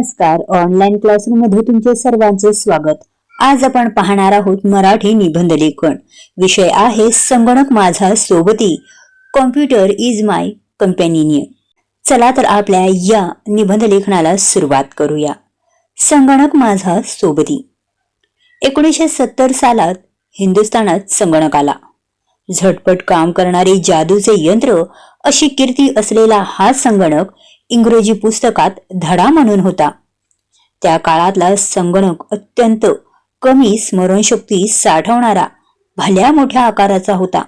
नमस्कार. ऑनलाईन क्लासरूममध्ये तुमचे सर्वांचे स्वागत. आज आपण पाहणार आहोत मराठी निबंध लेखन विषय आहे संगणक माझा सोबती. कॉम्प्युटर इज माय कंपॅनियन चला तर आपल्या या निबंध लेखनाला सुरुवात करूया. संगणक माझा सोबती. एकोणीसशे सत्तर सालात हिंदुस्थानात संगणक आला. झटपट काम करणारे जादूचे यंत्र अशी कीर्ती असलेला हा संगणक इंग्रजी पुस्तकात धडा म्हणून होता. त्या काळातला संगणक अत्यंत कमी स्मरणशक्ती साठवणारा भल्या मोठ्या आकाराचा होता.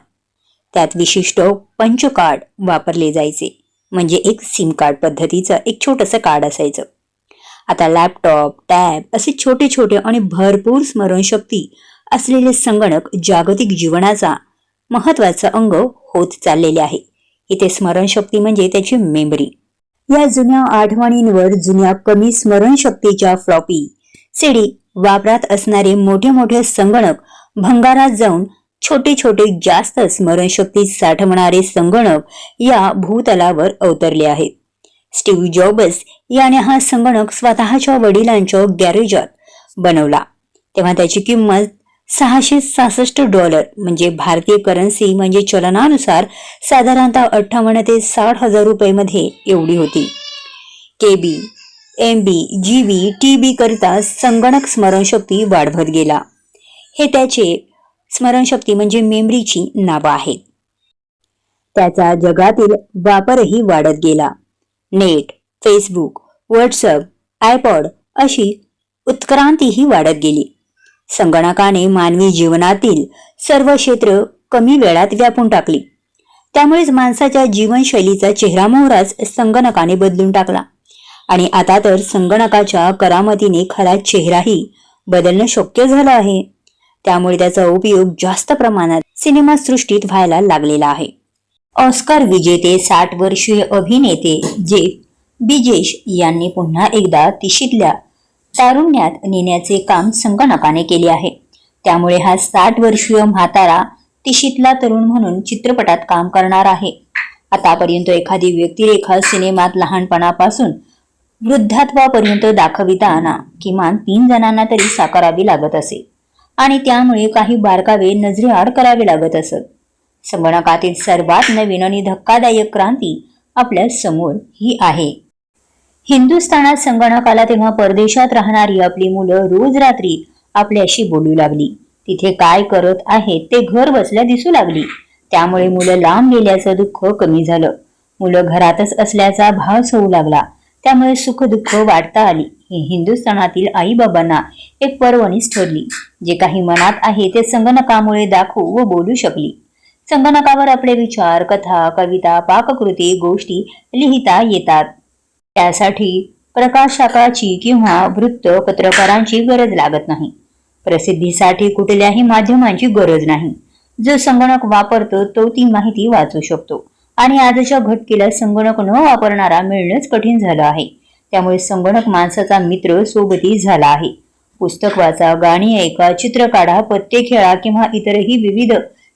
त्यात विशिष्ट पंच कार्ड वापरले जायचे. म्हणजे एक सिम कार्ड पद्धतीचं एक छोटंसं कार्ड असायचं. आता लॅपटॉप टॅब असे छोटे छोटे आणि भरपूर स्मरणशक्ती असलेले संगणक जागतिक जीवनाचा महत्त्वाचा अंग होत चाललेले आहे. इथे स्मरणशक्ती म्हणजे त्याची मेमरी या जुन्या आठवणींवर जुन्या कमी स्मरणशक्तीच्या फ्लॉपी सीडी वापरात असणारे मोठे मोठे संगणक भंगारात जाऊन छोटे छोटे जास्त स्मरणशक्ती साठवणारे संगणक या भूतलावर अवतरले आहेत. स्टीव्ह जॉबस याने हा संगणक स्वतःच्या वडिलांच्या गॅरेजात बनवला. तेव्हा त्याची किंमत सहाशे सहासष्ट डॉलर. म्हणजे भारतीय करन्सी म्हणजे चलनानुसार साधारणतः अठ्ठावन्न ते साठ हजार रुपये एवढी होती. के बी एम बी जी बी टी बी करिता संगणक स्मरणशक्ती वाढवत गेला. हे त्याचे स्मरणशक्ती म्हणजे मेमरीची नावं आहेत. त्याचा जगातील वापरही वाढत गेला. नेट फेसबुक व्हॉट्सअप आयपॉड अशी उत्क्रांतीही वाढत गेली. संगणकाने मानवी जीवनातील सर्व क्षेत्र कमी वेळात व्यापून टाकली. त्यामुळेच माणसाच्या जीवनशैलीचा चेहरा मोहराच संगणकाने बदलून टाकला. आणि आता तर संगणकाच्या करामतीने खरा चेहराही बदलणं शक्य झालं आहे. त्यामुळे त्याचा उपयोग जास्त प्रमाणात सिनेमा सृष्टीत व्हायला लागलेला आहे. ऑस्कर विजेते साठ वर्षीय अभिनेते जे बिजेश यांनी पुन्हा एकदा तिशीतल्या तारुण्यात नेण्याचे काम संगणकाने केले आहे. त्यामुळे हा साठ वर्षीय म्हातारा तिशीतला तरुण म्हणून चित्रपटात काम करणार आहे. आतापर्यंत एखादी व्यक्तिरेखा सिनेमात लहानपणापासून वृद्धात्वापर्यंत दाखविताना किमान तीन जणांना तरी साकारावी लागत असे. आणि त्यामुळे काही बारकावे नजरेआड करावे लागत असत. संगणकातील सर्वात नवीन आणि धक्कादायक क्रांती आपल्यासमोर ही आहे. हिंदुस्थानात संगणक आला तेव्हा परदेशात राहणारी आपली मुलं रोज रात्री आपल्याशी बोलू लागली. तिथे काय करत आहेत ते घर बसल्या दिसू लागली. त्यामुळे मुलं लांब गेल्याचं दुःख कमी झालं. मुलं घरातच असल्याचा भाव होऊ लागला. त्यामुळे सुख दुःख वाढता आली. हे हिंदुस्थानातील आई बाबांना एक पर्वणीच ठरली. जे काही मनात आहे ते संगणकामुळे दाखवू व बोलू शकली. संगणकावर आपले विचार कथा कविता पाककृती गोष्टी लिहिता येतात. त्यासाठी प्रकाशकाची किंवा वृत्त पत्रकारांची गरज लागत नाही. प्रसिद्धीसाठी कुठल्याही माध्यमांची गरज नाही. जो संगणक वापरतो तो ती माहिती वाचू शकतो. आणि आजच्या घटकेला संगणक न वापरणारा मिळणंच कठीण झालं आहे. त्यामुळे संगणक माणसाचा मित्र सोबती झाला आहे. पुस्तक वाचा गाणी ऐका चित्र काढा पत्ते खेळा किंवा इतरही विविध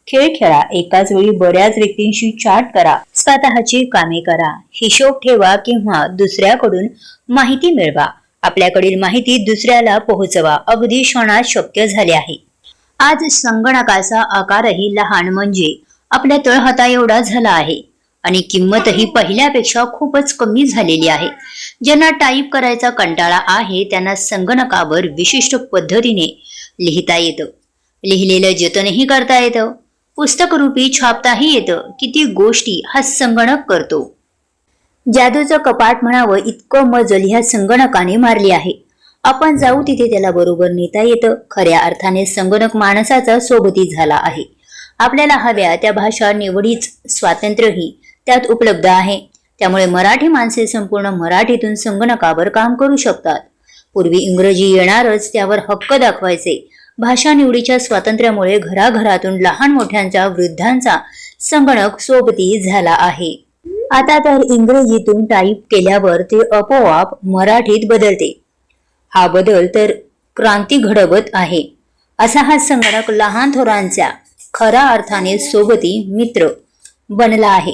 खेळ खेळा. एकाच वेळी बऱ्याच व्यक्तींशी चॅट करा. स्वतःची कामे करा. हिशोब ठेवा किंवा दुसऱ्याकडून माहिती मिळवा. आपल्याकडील माहिती दुसऱ्याला पोहोचवा. अगदी क्षणात शक्य झाले आहे. आज संगणकाचा आकारही लहान म्हणजे आपल्या तळहाता एवढा झाला आहे आणि किंमतही पहिल्यापेक्षा खूपच कमी झालेली आहे. ज्यांना टाईप करायचा कंटाळा आहे त्यांना संगणकावर विशिष्ट पद्धतीने लिहिता येतं. लिहिलेलं जतनही करता येतं. पुस्तकरूपी छापताही येतं. किती गोष्टी हा संगणक करतो. जादूचं कपाट म्हणावं इतकं मजल ह्या संगणकाने मारली आहे. आपण जाऊ तिथे त्याला बरोबर नेता येतं. खऱ्या अर्थाने संगणक माणसाचा सोबती झाला आहे. आपल्याला हव्या त्या भाषा निवडीच स्वातंत्र्यही त्यात उपलब्ध आहे. त्यामुळे मराठी माणसे संपूर्ण मराठीतून संगणकावर काम करू शकतात. पूर्वी इंग्रजी येणारच त्यावर हक्क दाखवायचे. भाषा निवडीच्या स्वातंत्र्यामुळे घराघरातून लहान मोठ्यांचा वृद्धांचा संगणक सोबती झाला आहे. आता तर इंग्रजीतून टाईप केल्यावर ते आपोआप मराठीत बदलते. हा बदल तर क्रांती घडवत आहे. असा हा संगणक लहान थोरांच्या खऱ्या अर्थाने सोबती मित्र बनला आहे.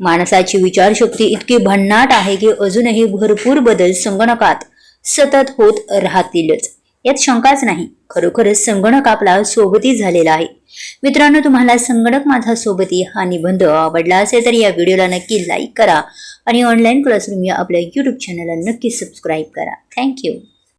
माणसाची विचारशक्ती इतकी भन्नाट आहे की अजूनही भरपूर बदल संगणकात सतत होत राहतीलच. यात शंकाच नाही. खरोखरच संगणक आपला सोबती झालेला आहे. मित्रांनो तुम्हाला संगणक माझा सोबती हा निबंध आवडला असेल तर या व्हिडिओला नक्की लाईक करा आणि ऑनलाईन क्लासरूम या आपल्या यूट्यूब चॅनलला नक्की सबस्क्राईब करा. थँक्यू